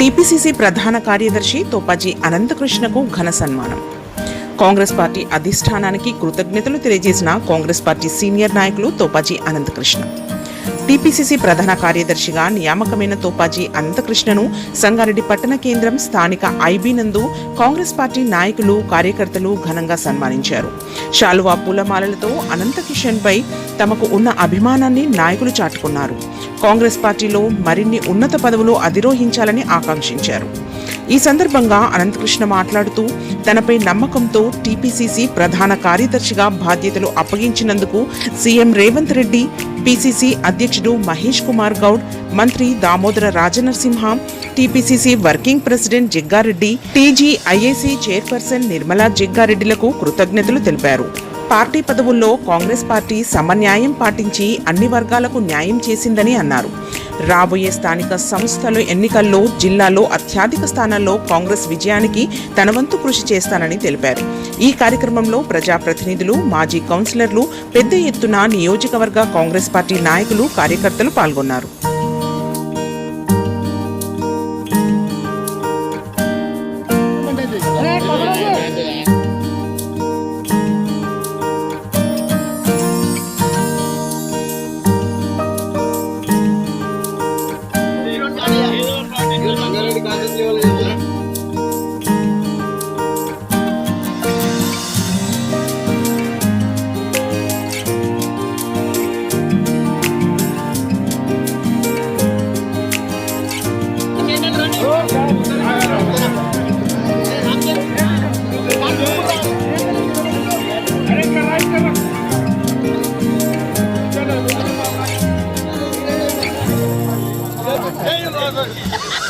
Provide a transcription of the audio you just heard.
TPCC ప్రధాన కార్యదర్శి తోపాజీ అనంతకృష్ణకు ఘన సన్మానం. కాంగ్రెస్ పార్టీ అధిష్టానానికి కృతజ్ఞతలు తెలియజేసిన కాంగ్రెస్ పార్టీ సీనియర్ నాయకులు తోపాజీ అనంతకృష్ణ. టీపీసీసీ ప్రధాన కార్యదర్శిగా నియామకమైన తోపాజీ అనంతకృష్ణను సంగారెడ్డి పట్టణ కేంద్రం స్థానిక ఐబీ నందు కాంగ్రెస్ పార్టీ నాయకులు కార్యకర్తలు ఘనంగా సన్మానించారు. శాలువా పూలమాలలతో అనంతకిషన్ తమకు ఉన్న అభిమానాన్ని నాయకులు చాటుకున్నారు. కాంగ్రెస్ పార్టీలో మరిన్ని ఉన్నత పదవులు అధిరోహించాలని ఆకాంక్షించారు. ఈ సందర్భంగా అనంతకృష్ణ మాట్లాడుతూ తనపై నమ్మకంతో టీపీసీసీ ప్రధాన కార్యదర్శిగా బాధ్యతలు అప్పగించినందుకు సీఎం రేవంత్ రెడ్డి పీసీసీ అధ్యక్షుడు మహేష్ కుమార్ గౌడ్ మంత్రి Damodara Rajanarasimha TPCC working president Jaggareddy TGIAC chairperson Nirmala జగ్గారెడ్డిలకు కృతజ్ఞతలు తెలిపారు. పార్టీ పదవుల్లో కాంగ్రెస్ పార్టీ సమన్యాయం పాటించి అన్ని వర్గాలకు న్యాయం చేసిందని అన్నారు. రాబోయే స్థానిక సంస్థల ఎన్నికల్లో జిల్లాలో అత్యధిక స్థానాల్లో కాంగ్రెస్ విజయానికి తన వంతు కృషి చేస్తానని తెలిపారు. ఈ కార్యక్రమంలో ప్రజాప్రతినిధులు మాజీ కౌన్సిలర్లు పెద్ద ఎత్తున నియోజకవర్గ కాంగ్రెస్ పార్టీ నాయకులు కార్యకర్తలు పాల్గొన్నారు. 걸.